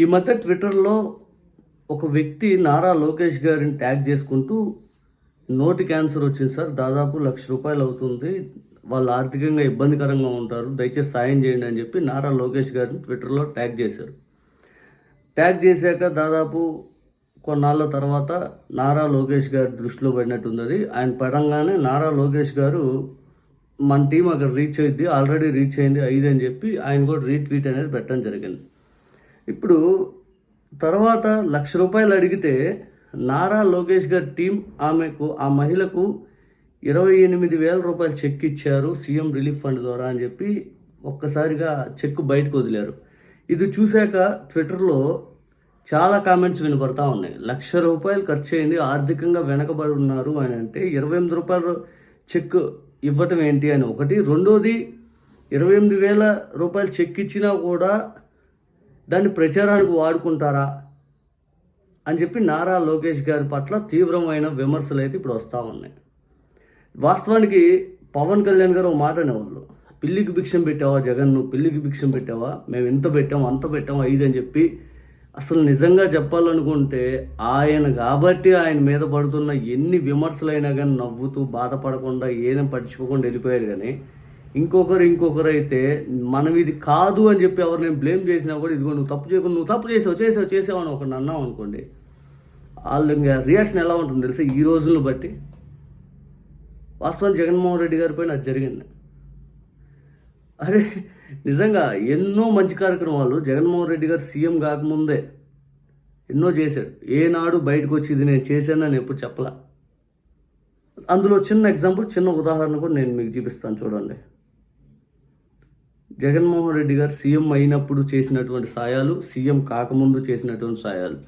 ఈ మధ్య ట్విట్టర్లో ఒక వ్యక్తి నారా లోకేష్ గారిని ట్యాగ్ చేసుకుంటూ నోటి క్యాన్సర్ వచ్చింది సార్. దాదాపు లక్ష రూపాయలు అవుతుంది. వాళ్ళు ఆర్థికంగా ఇబ్బందికరంగా ఉంటారు. దయచేసి సాయం చేయండి అని చెప్పి నారా లోకేష్ గారిని ట్విట్టర్లో ట్యాగ్ చేశారు. ట్యాగ్ చేశాక దాదాపు కొన్నాళ్ళ తర్వాత నారా లోకేష్ గారి దృష్టిలో పడినట్టుంది అది ఆయన పడంగానే నారా లోకేష్ గారు మన టీం అక్కడ రీచ్ అయింది ఆల్రెడీ రీచ్ అయింది ఐదు అని చెప్పి ఆయన కూడా రీట్వీట్ అనేది పెట్టడం జరిగింది. ఇప్పుడు తర్వాత లక్ష రూపాయలు అడిగితే నారా లోకేష్ గారి టీం ఆమెకు ఆ మహిళకు ఇరవై ఎనిమిది వేల రూపాయలు చెక్ ఇచ్చారు సీఎం రిలీఫ్ ఫండ్ ద్వారా అని చెప్పి ఒక్కసారిగా చెక్ బయటకు వదిలారు. ఇది చూశాక ట్విట్టర్లో చాలా కామెంట్స్ వినపడతా ఉన్నాయి. లక్ష రూపాయలు ఖర్చు అయింది ఆర్థికంగా వెనకబడి ఉన్నారు అని అంటే ఇరవై ఎనిమిది రూపాయలు చెక్ ఇవ్వటం ఏంటి అని ఒకటి. రెండోది ఇరవై ఎనిమిది వేల రూపాయలు చెక్ ఇచ్చినా కూడా దాన్ని ప్రచారానికి వాడుకుంటారా అని చెప్పి నారా లోకేష్ గారి పట్ల తీవ్రమైన విమర్శలు అయితే ఇప్పుడు వస్తూ ఉన్నాయి. వాస్తవానికి పవన్ కళ్యాణ్ గారు ఒక మాట అనేవాళ్ళు పిల్లికి భిక్షం పెట్టావా జగన్? నువ్వు పిల్లికి భిక్షం పెట్టావా? మేము ఇంత పెట్టాము అంత పెట్టాము ఐదు అని చెప్పి అసలు నిజంగా చెప్పాలనుకుంటే ఆయన కాబట్టి ఆయన మీద పడుతున్న ఎన్ని విమర్శలైనా కానీ నవ్వుతూ బాధపడకుండా ఏదైనా పట్టించుకోకుండా వెళ్ళిపోయారు కానీ ఇంకొకరు ఇంకొకరు అయితే మనం ఇది కాదు అని చెప్పి ఎవరు నేను బ్లేమ్ చేసినా కూడా ఇదిగో నువ్వు తప్పు చేయకుండా నువ్వు తప్పు చేసావు చేసావు చేసావు అని ఒకరిని అన్నావు అనుకోండి వాళ్ళు ఇంకా రియాక్షన్ ఎలా ఉంటుంది తెలుసా? ఈ రోజులను బట్టి. వాస్తవం జగన్మోహన్ రెడ్డి గారి పైన అది జరిగింది. అరే నిజంగా ఎన్నో మంచి కార్యక్రమాలు జగన్మోహన్ రెడ్డి గారు సీఎం కాకముందే ఎన్నో చేశాడు. ఏనాడు బయటకు వచ్చి ఇది నేను చేశానని ఎప్పుడు చెప్పలా? అందులో చిన్న ఎగ్జాంపుల్ చిన్న ఉదాహరణ కూడా నేను మీకు చూపిస్తాను చూడండి. జగన్మోహన్ రెడ్డి గారు సీఎం అయినప్పుడు చేసినటువంటి సాయాలు సీఎం కాకముందు చేసినటువంటి సాయాలు.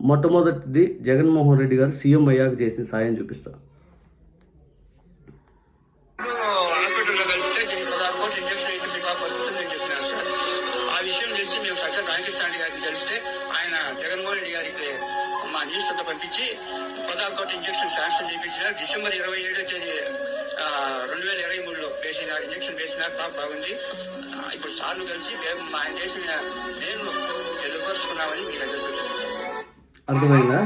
మొట్టమొదటిది జగన్మోహన్ రెడ్డి గారు సీఎం అయ్యాక చేసిన సాయం చూపిస్తా. ఆ విషయం తెలిసి ఆయన జగన్మోహన్ మా న్యూస్ అంతా పంపించి పదహారు కోట్ల ఇంజక్షన్ శాంక్షన్ చేయించినారు డిసెంబర్ ఇరవై ఏడో తేదీ ఇరవై మూడులో ఇంజక్షన్ వేసిన బాగుంది. ఇప్పుడు సార్లు కలిసి మేము మా ఆయన చేసిన నేను తెలియపరుచుకున్నామని మీ దగ్గరకు అర్థమైందా?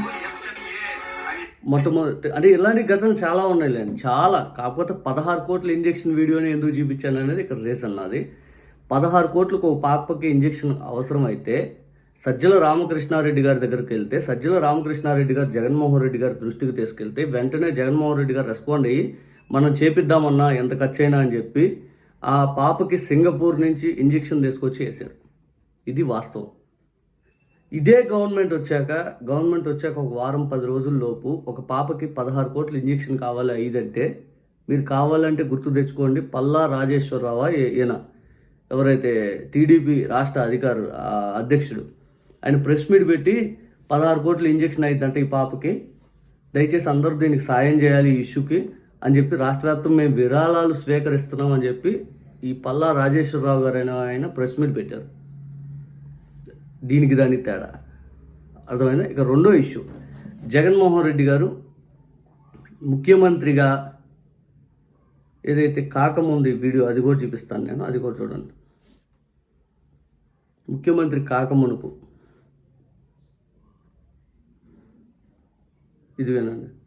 మొట్టమొదటి అంటే ఇలాంటి గతం చాలా ఉన్నాయి లేండి చాలా. కాకపోతే పదహారు కోట్ల ఇంజెక్షన్ వీడియోని ఎందుకు చూపించాను అనేది ఇక్కడ రీజన్ నాది. పదహారు కోట్లకు ఒక పాపకి ఇంజెక్షన్ అవసరం అయితే సజ్జల రామకృష్ణారెడ్డి గారి దగ్గరికి వెళ్తే సజ్జల రామకృష్ణారెడ్డి గారు జగన్మోహన్ రెడ్డి గారి దృష్టికి తీసుకెళ్తే వెంటనే జగన్మోహన్ రెడ్డి గారు రెస్పాండ్ అయ్యి మనం చేపిద్దామన్నా ఎంత ఖర్చైనా అని చెప్పి ఆ పాపకి సింగపూర్ నుంచి ఇంజెక్షన్ తీసుకొచ్చి వేశారు. ఇది వాస్తవం. ఇదే గవర్నమెంట్ వచ్చాక గవర్నమెంట్ వచ్చాక ఒక వారం పది రోజుల్లోపు ఒక పాపకి పదహారు కోట్ల ఇంజెక్షన్ కావాలి ఐదంటే మీరు కావాలంటే గుర్తు తెచ్చుకోండి పల్లా రాజేశ్వరరావు ఈయన ఎవరైతే టీడీపీ రాష్ట్ర అధికారు అధ్యక్షుడు ఆయన ప్రెస్ మీట్ పెట్టి పదహారు కోట్ల ఇంజెక్షన్ అయిందంటే ఈ పాపకి. దయచేసి అందరూ దీనికి సాయం చేయాలి ఈ ఇష్యూకి. అని చెప్పి రాష్ట్ర వ్యాప్తంగా మేము విరాళాలు స్వీకరిస్తున్నాం అని చెప్పి ఈ పల్లా రాజేశ్వరరావు గారు అయిన ఆయన ప్రెస్ మీట్ పెట్టారు. దీనికి దానికి తేడా. అర్థమైందా? ఇక రెండో ఇష్యూ. జగన్మోహన్ రెడ్డి గారు ముఖ్యమంత్రిగా ఏదైతే కాకముందు వీడియో అది కూడా చూపిస్తాను నేను అది కూడా చూడండి. ముఖ్యమంత్రి కాకమునుపు. ఇది వినండి.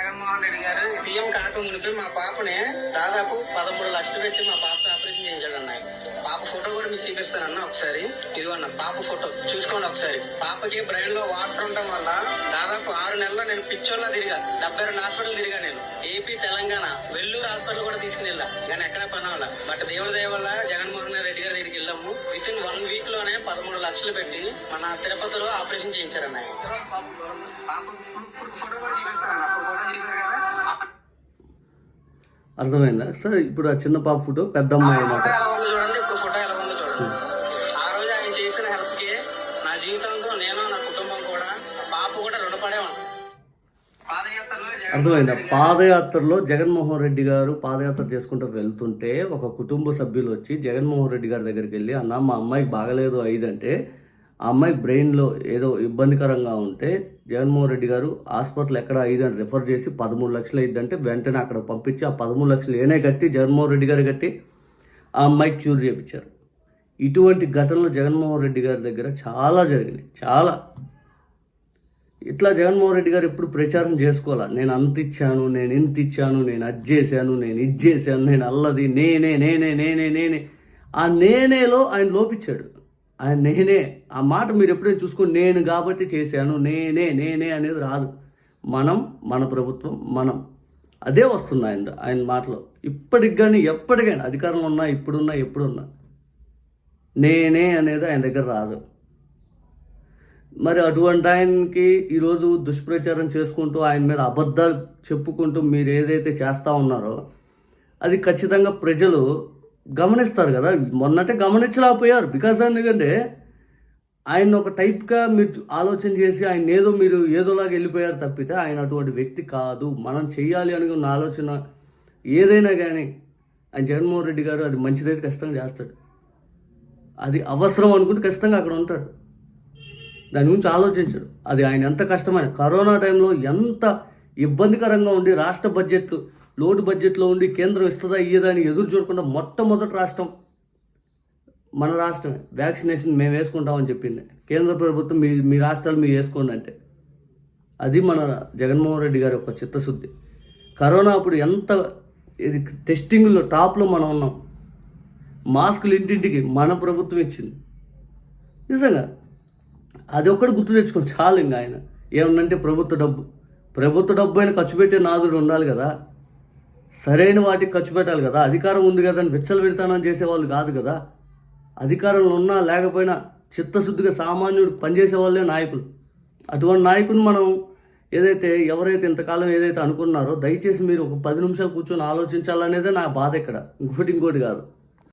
జగన్మోహన్ రెడ్డి గారు సీఎం కాక మునిపి మా పాపని దాదాపు పదమూడు లక్షలు పెట్టి మా పాప ఆపరేషన్ చేయించాడు పాప ఫోటో కూడా మీకు చూపిస్తానన్న ఒకసారి. ఇదిగో అన్న పాప ఫోటో చూసుకోండి ఒకసారి. పాపకి బ్రెయిన్లో వాటర్ ఉండటం వల్ల దాదాపు ఆరు నెలల్లో నేను పిచ్చోళ్ళ తిరిగా డెబ్బై రెండు హాస్పిటల్ తిరిగా నేను. ఏపీ తెలంగాణ వెల్లూరు హాస్పిటల్ కూడా తీసుకుని వెళ్ళా. కానీ ఎక్కడ పని బట్ దేవుడి దయ వల్ల జగన్మోహన్ రెడ్డి గారి దగ్గరికి వెళ్ళాము. విత్ ఇన్ వన్ వీక్లోనే పదమూడు లక్షలు పెట్టి మన తిరుపతిలో ఆపరేషన్ చేయించారన్న. పాప ఫోటో కూడా చూపిస్తాను అప్పుడు ఫోటో చూసారు కదా అర్థమైందా? సార్ ఇప్పుడు ఆ చిన్న పాప ఫోటో పెద్ద అమ్మాయి అన్నమాట. అర్థమైందా? పాదయాత్రలో జగన్మోహన్ రెడ్డి గారు పాదయాత్ర చేసుకుంటూ వెళ్తుంటే ఒక కుటుంబ సభ్యులు వచ్చి జగన్మోహన్ రెడ్డి గారి దగ్గరికి వెళ్ళి అన్న మా అమ్మాయికి బాగలేదు ఐదంటే ఆ అమ్మాయి బ్రెయిన్లో ఏదో ఇబ్బందికరంగా ఉంటే జగన్మోహన్ రెడ్డి గారు హాస్పిటల్ ఎక్కడ ఐదు అని రిఫర్ చేసి పదమూడు లక్షలు అయిందంటే వెంటనే అక్కడ పంపించి ఆ పదమూడు లక్షలు ఏనే కట్టి జగన్మోహన్ రెడ్డి గారు కట్టి ఆ అమ్మాయి క్యూర్ చేయించారు ఇటువంటి ఘటనలు జగన్మోహన్ రెడ్డి గారి దగ్గర చాలా జరిగినాయి. చాలా. ఇట్లా జగన్మోహన్ రెడ్డి గారు ఎప్పుడు ప్రచారం చేసుకోవాలా? నేను అంత ఇచ్చాను నేను ఇంత ఇచ్చాను నేను అది చేశాను నేను ఇది చేశాను నేను అల్లది నేనే నేనే నేనే నేనే ఆ నేనేలో ఆయన లోపించాడు నేనే ఆ మాట మీరు ఎప్పుడైనా చూసుకొని నేను కాబట్టి చేశాను నేనే నేనే అనేది రాదు. మనం మన ప్రభుత్వం మనం. అదే వస్తుంది ఆయన ఆయన మాటలో. ఇప్పటికి కానీ ఎప్పటికైనా అధికారంలో ఉన్నా ఇప్పుడున్నా ఎప్పుడున్నా. నేనే అనేది ఆయన దగ్గర రాదు. మరి అటువంటి ఆయనకి ఈరోజు దుష్ప్రచారం చేసుకుంటూ ఆయన మీద అబద్ధాలు చెప్పుకుంటూ మీరు ఏదైతే చేస్తూ ఉన్నారో అది ఖచ్చితంగా ప్రజలు గమనిస్తారు కదా. మొన్నటే గమనించలేకపోయారు. బికాస్ ఎందుకంటే ఆయన ఒక టైప్గా మీరు ఆలోచన చేసి ఆయన ఏదో మీరు ఏదోలాగా వెళ్ళిపోయారు తప్పితే ఆయన అటువంటి వ్యక్తి కాదు. మనం చేయాలి అని ఉన్న ఆలోచన ఏదైనా కానీ ఆయన జగన్మోహన్ రెడ్డి గారు అది మంచిదైతే ఖచ్చితంగా చేస్తాడు. అది అవసరం అనుకుంటే ఖచ్చితంగా అక్కడ ఉంటాడు. దాని గురించి ఆలోచించడు. అది ఆయన ఎంత కష్టమైన. కరోనా టైంలో ఎంత ఇబ్బందికరంగా ఉండి రాష్ట్ర బడ్జెట్ లోటు బడ్జెట్లో ఉండి కేంద్రం ఇస్తుందా ఇయ్యదా అని ఎదురు చూడకుండా మొట్టమొదటి రాష్ట్రం మన రాష్ట్రమే. వ్యాక్సినేషన్ మేము వేసుకుంటామని చెప్పింది. కేంద్ర ప్రభుత్వం మీ మీ రాష్ట్రాలు మీరు వేసుకోండి అంటే. అది మన జగన్మోహన్ రెడ్డి గారి యొక్క చిత్తశుద్ధి. కరోనా అప్పుడు ఎంత ఇది టెస్టింగ్లో టాప్లో మనం ఉన్నాం. మాస్కులు ఇంటింటికి మన ప్రభుత్వం ఇచ్చింది. నిజంగా. అది ఒక్కటి గుర్తు తెచ్చుకోండి. చాలు ఇంకా ఆయన. ఏమన్నంటే ప్రభుత్వ డబ్బు. ప్రభుత్వ డబ్బు అయినా ఖర్చు పెట్టే నాదుడు ఉండాలి కదా. సరైన వాటికి ఖర్చు పెట్టాలి కదా. అధికారం ఉంది కదా అని విచ్చలు పెడతానని చేసేవాళ్ళు కాదు కదా. అధికారంలో ఉన్నా లేకపోయినా చిత్తశుద్ధిగా సామాన్యుడు పనిచేసే వాళ్ళే నాయకులు. అటువంటి నాయకుని మనం ఏదైతే ఎవరైతే ఇంతకాలం ఏదైతే అనుకున్నారో దయచేసి మీరు ఒక పది నిమిషాలు కూర్చొని ఆలోచించాలనేదే నా బాధ ఇక్కడ. ఇంకోటి ఇంకోటి కాదు.